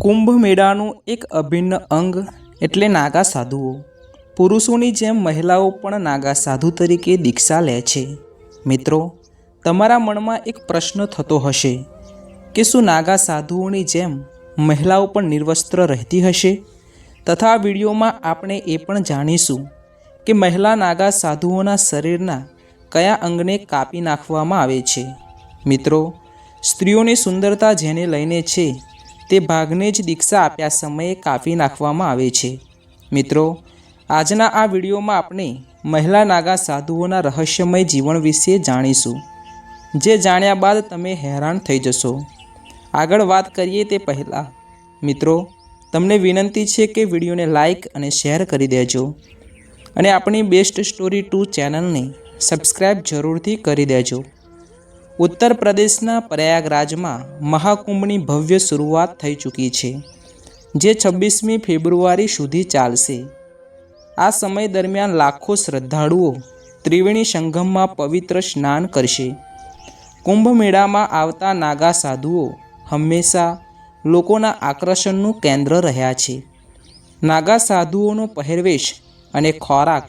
કુંભ મેળાનું એક અભિન્ન અંગ એટલે નાગા સાધુઓ પુરુષોની જેમ મહિલાઓ પણ નાગા સાધુ તરીકે દીક્ષા લે છે. મિત્રો, તમારા મનમાં એક પ્રશ્ન થતો હશે કે શું નાગા સાધુઓની જેમ મહિલાઓ પણ નિર્વસ્ત્ર રહેતી હશે? તથા વિડીયોમાં આપણે એ પણ જાણીશું કે મહિલા નાગા સાધુઓના શરીરના કયા અંગને કાપી નાખવામાં આવે છે. મિત્રો, સ્ત્રીઓની સુંદરતા જેને લઈને છે તે ભાગને જ દીક્ષા આપ્યા સમયે કાપી નાખવામાં આવે છે. મિત્રો, આજના આ વિડીયોમાં આપણે મહિલા નાગા સાધુઓના રહસ્યમય જીવન વિશે જાણીશું, જે જાણ્યા બાદ તમે હેરાન થઈ જશો. આગળ વાત કરીએ તે પહેલાં, મિત્રો, તમને વિનંતી છે કે વિડીયોને લાઇક અને શેર કરી દેજો અને આપણી બેસ્ટ સ્ટોરી ટુ ચેનલને સબસ્ક્રાઈબ જરૂરથી કરી દેજો. ઉત્તર પ્રદેશના પ્રયાગરાજમાં મહાકુંભની ભવ્ય શરૂઆત થઈ ચૂકી છે, જે છવ્વીસમી ફેબ્રુઆરી સુધી ચાલશે. આ સમય દરમિયાન લાખો શ્રદ્ધાળુઓ ત્રિવેણી સંગમમાં પવિત્ર સ્નાન કરશે. કુંભ મેળામાં આવતા નાગા સાધુઓ હંમેશા લોકોના આકર્ષણનું કેન્દ્ર રહ્યા છે. નાગા સાધુઓનો પહેરવેશ અને ખોરાક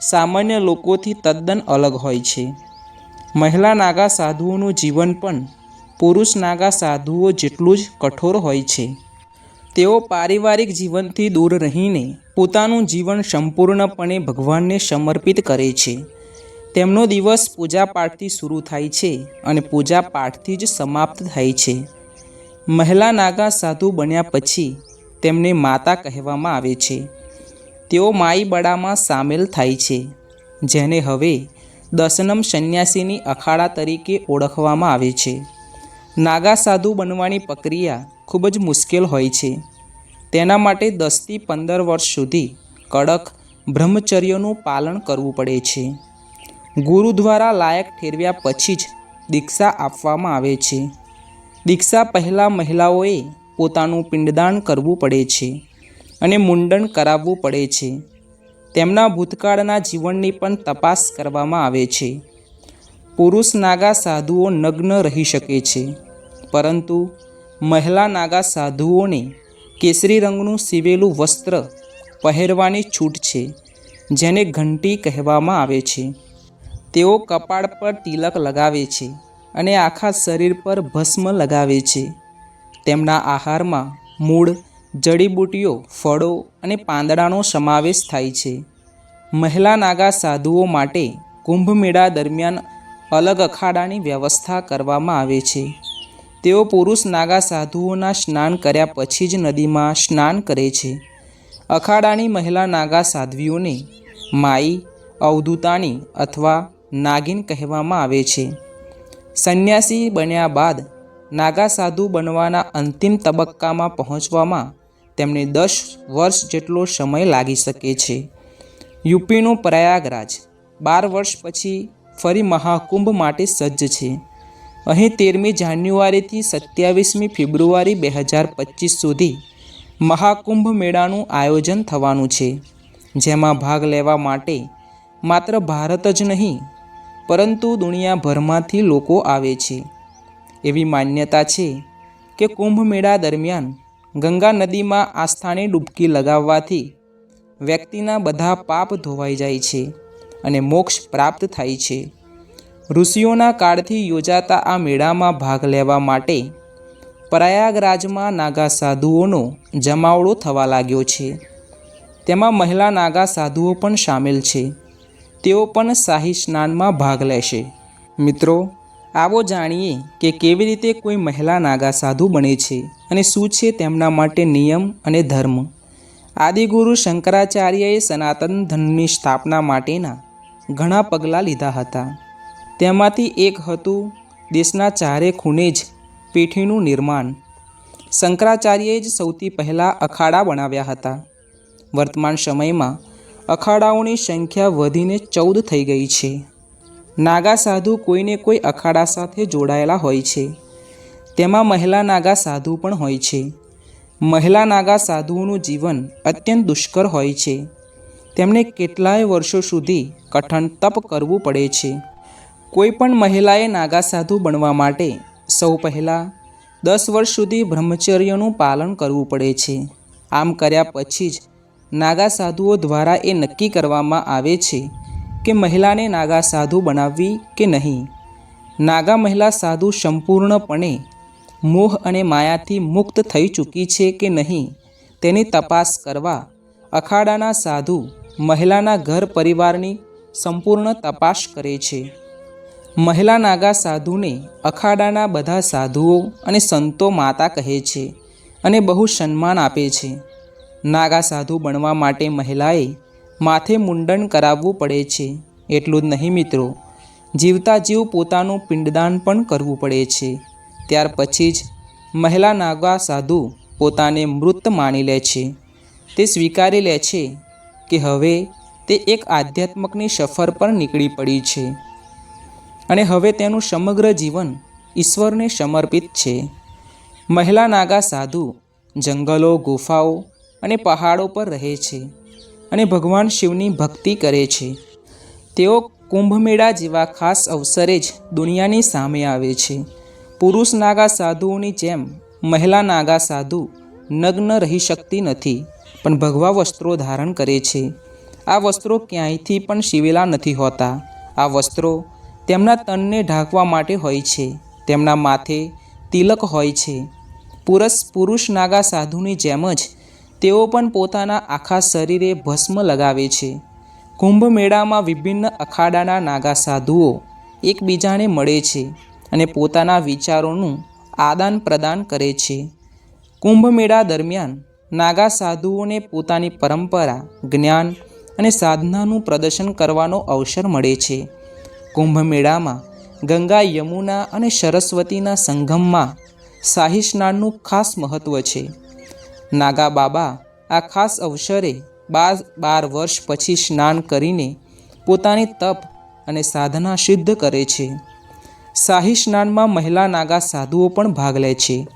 સામાન્ય લોકોથી તદ્દન અલગ હોય છે. મહિલા નાગા સાધુઓનું જીવન પણ પુરુષ નાગા સાધુઓ જેટલું જ કઠોર હોય છે. તેઓ પારિવારિક જીવનથી દૂર રહીને પોતાનું જીવન સંપૂર્ણપણે ભગવાનને સમર્પિત કરે છે. તેમનો દિવસ પૂજાપાઠથી શરૂ થાય છે અને પૂજાપાઠથી જ સમાપ્ત થાય છે. મહિલા નાગા સાધુ બન્યા પછી તેમને માતા કહેવામાં આવે છે. તેઓ માઈ બડામાં સામેલ થાય છે. જેને હવે દશનમ સંન્યાસીની અખાડા તરીકે ઓળખવામાં આવે છે. નાગા સાધુ બનવાની પ્રક્રિયા ખૂબ જ મુશ્કેલ હોય છે. તેના માટે દસથી પંદર વર્ષ સુધી કડક બ્રહ્મચર્યનું પાલન કરવું પડે છે. ગુરુ દ્વારા લાયક ઠેરવ્યા પછી જ દીક્ષા આપવામાં આવે છે. દીક્ષા પહેલાં મહિલાઓએ પોતાનું પિંડદાન કરવું પડે છે અને મુંડન કરાવવું પડે છે. તેમના ભૂતકાળના જીવનની પણ તપાસ કરવામાં આવે છે. પુરુષ નાગા સાધુઓ નગ્ન રહી શકે છે. પરંતુ મહિલા નાગા સાધુઓને કેસરી રંગનું સીવેલું વસ્ત્ર પહેરવાની છૂટ છે, જેને ઘંટી કહેવામાં આવે છે. તેઓ કપાળ પર તિલક લગાવે છે અને આખા શરીર પર ભસ્મ લગાવે છે. તેમના આહારમાં મૂળ જડીબુટીઓ ફળો અને પાંદડાનો સમાવેશ થાય છે. મહિલા નાગા સાધુઓ માટે કુંભમેળા દરમિયાન અલગ અખાડાની વ્યવસ્થા કરવામાં આવે છે. તેઓ પુરુષ નાગા સાધુઓના સ્નાન કર્યા પછી જ નદીમાં સ્નાન કરે છે. અખાડાની મહિલા નાગા સાધ્વીઓને માઈ અવધૂતાણી અથવા નાગિન કહેવામાં આવે છે. સંન્યાસી બન્યા બાદ નાગા સાધુ બનવાના અંતિમ તબક્કામાં પહોંચવામાં તેમને દસ વર્ષ જેટલો સમય લાગી શકે છે. યુપીનો પ્રયાગરાજ બાર વર્ષ પછી ફરી મહાકુંભ માટે સજ્જ છે. અહીં તેરમી જાન્યુઆરીથી સત્યાવીસમી ફેબ્રુઆરી બે હજાર પચીસ સુધી મહાકુંભ મેળાનું આયોજન થવાનું છે. જેમાં ભાગ લેવા માટે માત્ર ભારત જ નહીં, પરંતુ દુનિયાભરમાંથી લોકો આવે છે. એવી માન્યતા છે કે કુંભ મેળા દરમિયાન ગંગા નદીમાં આસ્થાની ડૂબકી લગાવવાથી વ્યક્તિના બધા પાપ ધોવાઈ જાય છે અને મોક્ષ પ્રાપ્ત થાય છે. ઋષિઓના કાળથી યોજાતા આ મેળામાં ભાગ લેવા માટે પ્રયાગરાજમાં નાગા સાધુઓનો જમાવડો થવા લાગ્યો છે. તેમાં મહિલા નાગા સાધુઓ પણ સામેલ છે. તેઓ પણ શાહી સ્નાનમાં ભાગ લેશે. મિત્રો આવો જાણીએ કે કેવી રીતે કોઈ મહિલા નાગા સાધુ બને છે અને શું છે તેમના માટે નિયમ અને ધર્મ. આદિગુરુ શંકરાચાર્યએ સનાતન ધર્મની સ્થાપના માટેના ઘણા પગલાં લીધા હતા. તેમાંથી એક હતું દેશના ચારે ખૂણે જ પેઠીનું નિર્માણ. શંકરાચાર્યએ જ સૌથી પહેલાં અખાડા બનાવ્યા હતા. વર્તમાન સમયમાં અખાડાઓની સંખ્યા વધીને ચૌદ થઈ ગઈ છે. નાગા સાધુ કોઈને કોઈ અખાડા સાથે જોડાયેલા હોય છે. તેમાં મહિલા નાગા સાધુ પણ હોય છે. મહિલા નાગા સાધુઓનું જીવન અત્યંત દુષ્કર હોય છે. તેમને કેટલાય વર્ષો સુધી કઠણ તપ કરવું પડે છે. કોઈ પણ મહિલાએ નાગા સાધુ બનવા માટે સૌ પહેલાં દસ વર્ષ સુધી બ્રહ્મચર્યનું પાલન કરવું પડે છે. આમ કર્યા પછી જ નાગા સાધુઓ દ્વારા એ નક્કી કરવામાં આવે છે કે મહિલાને નાગા સાધુ બનાવવી કે નહીં? નાગા મહિલા સાધુ સંપૂર્ણપણે મોહ અને માયાથી મુક્ત થઈ ચૂકી છે કે નહીં, તેની તપાસ કરવા અખાડાના સાધુ મહિલાના ઘર પરિવારની સંપૂર્ણ તપાસ કરે છે. મહિલા નાગા સાધુને અખાડાના બધા સાધુઓ અને સંતો માતા કહે છે અને બહુ સન્માન આપે છે. નાગા સાધુ બનવા માટે મહિલાએ માથે મુંડન કરાવવું પડે છે. એટલું જ નહીં મિત્રો, જીવતા જીવ પોતાનું પિંડદાન પણ કરવું પડે છે. ત્યાર પછી જ મહિલા નાગા સાધુ પોતાને મૃત માની લે છે. તે સ્વીકારી લે છે કે હવે તે એક આધ્યાત્મકની સફર પર નીકળી પડી છે અને હવે તેનું સમગ્ર જીવન ઈશ્વરને સમર્પિત છે. મહિલા નાગા સાધુ જંગલો, ગુફાઓ અને પહાડો પર રહે છે. અને ભગવાન શિવની ભક્તિ કરે છે. તેઓ કુંભમેળા જેવા ખાસ અવસરે જ દુનિયાની સામે આવે છે. પુરુષ નાગા સાધુઓની જેમ મહિલા નાગા સાધુ નગ્ન રહી શકતી નથી, પણ ભગવા વસ્ત્રો ધારણ કરે છે. આ વસ્ત્રો ક્યાંયથી પણ સીવેલા નથી હોતા. આ વસ્ત્રો તેમના તનને ઢાંકવા માટે હોય છે. તેમના માથે તિલક હોય છે. પુરુષ પુરુષ નાગા સાધુની જેમ જ તેઓ પણ પોતાના આખા શરીરે ભસ્મ લગાવે છે. કુંભ મેળામાં વિભિન્ન અખાડાના નાગા સાધુઓ એકબીજાને મળે છે અને પોતાના વિચારોનું આદાન પ્રદાન કરે છે. કુંભ મેળા દરમિયાન નાગા સાધુઓને પોતાની પરંપરા, જ્ઞાન અને સાધનાનું પ્રદર્શન કરવાનો અવસર મળે છે. કુંભ મેળામાં ગંગા યમુના અને સરસ્વતીના સંગમમાં શાહી સ્નાનનું ખાસ મહત્ત્વ છે. નાગા બાબા, આ ખાસ અવસરે બાર બાર વર્ષ પછી સ્નાન કરીને પોતાની તપ અને સાધના સિદ્ધ કરે છે. શાહી સ્નાનમાં મહિલા નાગા સાધુઓ પણ ભાગ લે છે.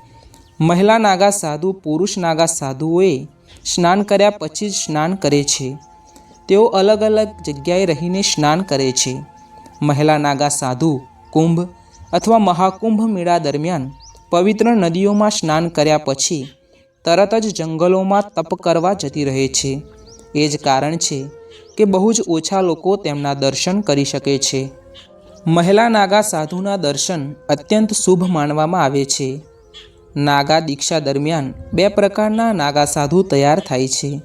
મહિલા નાગા સાધુ, પુરુષ નાગા સાધુઓએ સ્નાન કર્યા પછી જ સ્નાન કરે છે. તેઓ અલગ અલગ જગ્યાએ રહીને સ્નાન કરે છે. મહિલા નાગા સાધુ, કુંભ અથવા મહાકુંભ મેળા દરમિયાન પવિત્ર નદીઓમાં સ્નાન કર્યા પછી તરત જ જંગલોમાં તપ કરવા જતી રહે છે. એ જ કારણ છે કે બહુ જ ઓછા લોકો તેમના દર્શન કરી શકે છે. મહિલા નાગા સાધુના દર્શન અત્યંત શુભ માનવામાં આવે છે. નાગા દીક્ષા દરમિયાન બે પ્રકારના નાગા સાધુ તૈયાર થાય છે.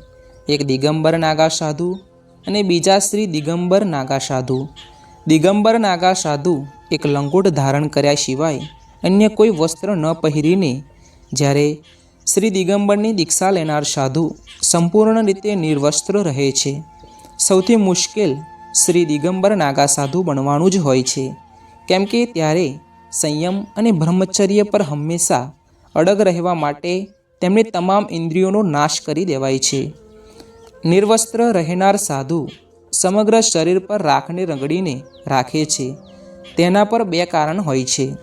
એક દિગંબર નાગા સાધુ અને બીજા શ્રી દિગંબર નાગા સાધુ. દિગંબર નાગા સાધુ એક લંગોટ ધારણ કર્યા સિવાય અન્ય કોઈ વસ્ત્ર ન પહેરીને જ્યારે શ્રી દિગંબરની દીક્ષા લેનાર સાધુ સંપૂર્ણ રીતે નિર્વસ્ત્ર રહે છે. સૌથી મુશ્કેલ શ્રી દિગંબર નાગા સાધુ બનવાનું જ હોય છે. કેમ કે ત્યારે સંયમ અને બ્રહ્મચર્ય પર હંમેશા અડગ રહેવા માટે તેમની તમામ ઇન્દ્રિયોનો નાશ કરી દેવાય છે. નિર્વસ્ત્ર રહેનાર સાધુ સમગ્ર શરીર પર રાખને રગડીને રાખે છે. તેના પર બે કારણ હોય છે.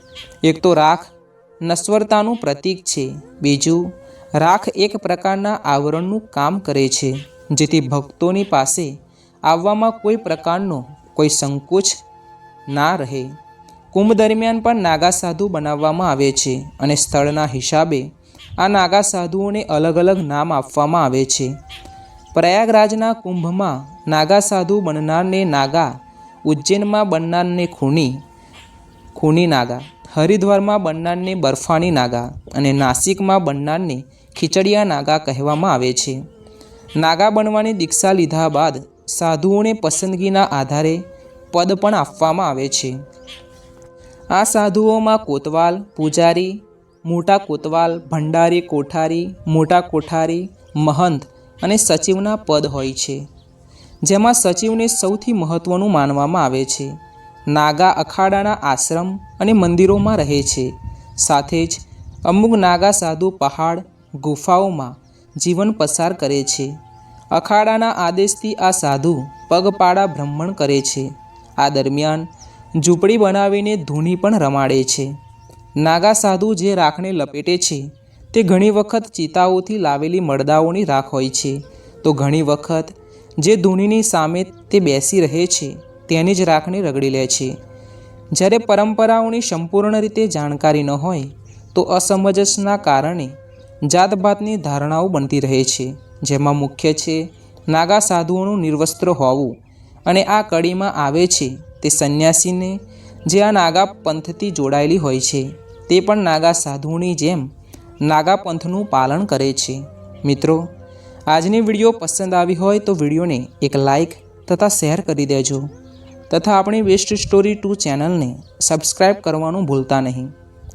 એક તો રાખ નશ્વરતાનું પ્રતીક છે. બીજું, રાખ એક પ્રકારના આવરણનું કામ કરે છે, જેથી ભક્તોની પાસે આવવામાં કોઈ પ્રકારનો કોઈ સંકોચ ના રહે. કુંભ દરમિયાન પણ નાગા સાધુ બનાવવામાં આવે છે અને સ્થળના હિસાબે આ નાગા સાધુઓને અલગ અલગ નામ આપવામાં આવે છે. પ્રયાગરાજના કુંભમાં નાગા સાધુ બનનારને નાગા, ઉજ્જૈનમાં બનનારને ખૂની ખૂની નાગા. હરિદ્વારમાં બનનારને બર્ફાની નાગા અને નાસિકમાં બનનારને ખીચડિયા નાગા કહેવામાં આવે છે. નાગા બનવાની દીક્ષા લીધા બાદ સાધુઓને પસંદગીના આધારે પદ પણ આપવામાં આવે છે. આ સાધુઓમાં કોતવાલ, પૂજારી, મોટા કોતવાલ, ભંડારી, કોઠારી, મોટા કોઠારી, મહંત અને સચિવના પદ હોય છે, જેમાં સચિવને સૌથી મહત્ત્વનું માનવામાં આવે છે. નાગા અખાડાના આશ્રમ અને મંદિરોમાં રહે છે. સાથે જ અમુક નાગા સાધુ પહાડ, ગુફાઓમાં જીવન પસાર કરે છે. અખાડાના આદેશથી આ સાધુ પગપાળા ભ્રમણ કરે છે. આ દરમિયાન ઝૂંપડી બનાવીને ધૂની પણ રમાડે છે. નાગા સાધુ જે રાખને લપેટે છે, તે ઘણી વખત ચિતાઓથી લાવેલી મળદાઓની રાખ હોય છે. તો ઘણી વખત જે ધૂણીની સામે તે બેસી રહે છે. તેની જ રાખણી રગડી લે છે. જ્યારે પરંપરાઓની સંપૂર્ણ રીતે જાણકારી ન હોય, તો અસમંજસના કારણે જાતભાતની ધારણાઓ બનતી રહે છે, જેમાં મુખ્ય છે નાગા સાધુઓનું નિર્વસ્ત્ર હોવું અને આ કડીમાં આવે છે તે સંન્યાસીને જે આ નાગા પંથથી જોડાયેલી હોય છે, તે પણ નાગા સાધુઓની જેમ નાગા પંથનું પાલન કરે છે. મિત્રો, આજની વીડિયો પસંદ આવી હોય તો વિડીયોને એક લાઈક તથા શેર કરી દેજો. તથા આપણી બેસ્ટ સ્ટોરી ટુ ચેનલને સબસ્ક્રાઇબ કરવાનું ભૂલતા નહીં.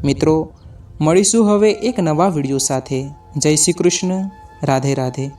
મિત્રો, મળીશું હવે એક નવા વીડિયો સાથે. જય શ્રી કૃષ્ણ. રાધે રાધે.